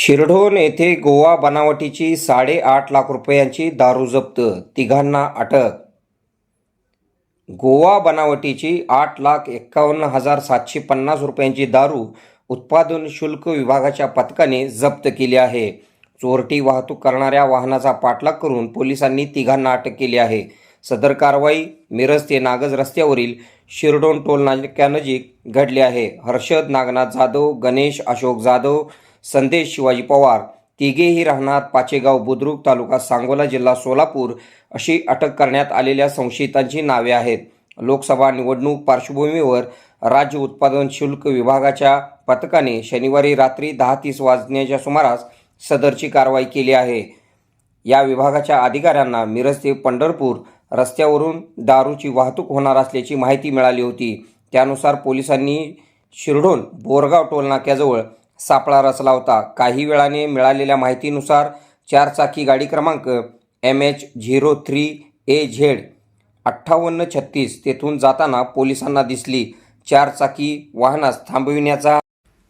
शिरढोण येथे गोवा बनावटीची साडेआठ लाख रुपयांची दारू जप्त. तिघांना अटक. गोवा बनावटीची आठ लाख एक्कावन्न हजार सातशे पन्नास रुपयांची दारू उत्पादन शुल्क विभागाच्या पथकाने जप्त केली आहे. चोरटी वाहतूक करणाऱ्या वाहनाचा पाठलाग करून पोलिसांनी तिघांना अटक केली आहे. सदर कारवाई मिरज ते नागज रस्त्यावरील शिरडोन टोल नाक्यानजीक घडली आहे. हर्षद नागनाथ जाधव गणेश अशोक जाधव संदेश शिवाजी पवार. तिघेही राहणार पाचेगाव बुद्रुक तालुका सांगोला जिल्हा सोलापूर अशी अटक करण्यात आलेल्या संशयितांची नावे आहेत. लोकसभा निवडणूक पार्श्वभूमीवर राज्य उत्पादन शुल्क विभागाच्या पथकाने शनिवारी रात्री दहा तीस वाजण्याच्या सुमारास सदरची कारवाई केली आहे. या विभागाच्या अधिकाऱ्यांना मिरज ते पंढरपूर रस्त्यावरून दारूची वाहतूक होणार असल्याची माहिती मिळाली होती. त्यानुसार पोलिसांनी शिरडोन बोरगाव टोलनाक्याजवळ सापळा रचला होता काही वेळाने मिळालेल्या माहितीनुसार चारचाकी गाडी क्रमांक M H zero three A Z अठ्ठावन्न छत्तीस तेथून जाताना पोलिसांना दिसली. चारचाकी वाहनास थांबविण्याचा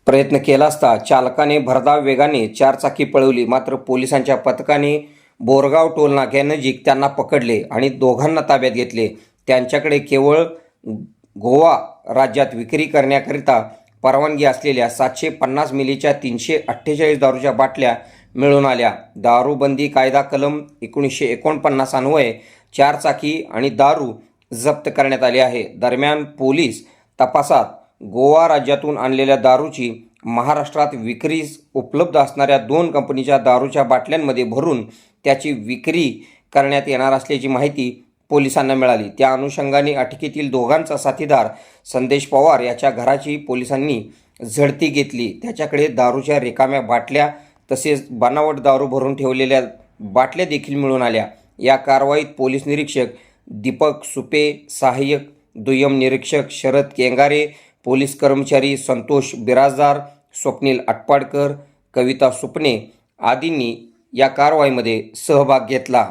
प्रयत्न केला असता चालकाने भरधाव वेगाने चारचाकी पळवली. मात्र पोलिसांच्या पथकाने बोरगाव टोल नाक्यानजीक त्यांना पकडले आणि दोघांना ताब्यात घेतले. त्यांच्याकडे केवळ गोवा राज्यात विक्री करण्याकरिता परवानगी असलेल्या सातशे पन्नास मिलीच्या तीनशे अठ्ठेचाळीस दारूच्या बाटल्या मिळून आल्या. दारूबंदी कायदा कलम एकोणीसशे एकोणपन्नास अन्वये चारचाकी आणि दारू जप्त करण्यात आली आहे. दरम्यान पोलीस तपासात गोवा राज्यातून आणलेल्या दारूची महाराष्ट्रात विक्रीस उपलब्ध असणाऱ्या दोन कंपनीच्या दारूच्या बाटल्यांमध्ये भरून त्याची विक्री करण्यात येणार असल्याची माहिती पोलिसांना मिळाली. त्या अनुषंगाने अटकेतील दोघांचा साथीदार संदेश पवार याच्या घराची पोलिसांनी झडती घेतली. त्याच्याकडे दारूच्या रिकाम्या बाटल्या तसेच बनावट दारू भरून ठेवलेल्या बाटल्या देखील मिळून आल्या. या कारवाईत पोलीस निरीक्षक दीपक सुपे सहाय्यक दुय्यम निरीक्षक शरद केंगारे पोलीस कर्मचारी संतोष बिराजदार स्वप्नील अटपाडकर कविता सुपणे आदींनी या कारवाईमध्ये सहभाग घेतला.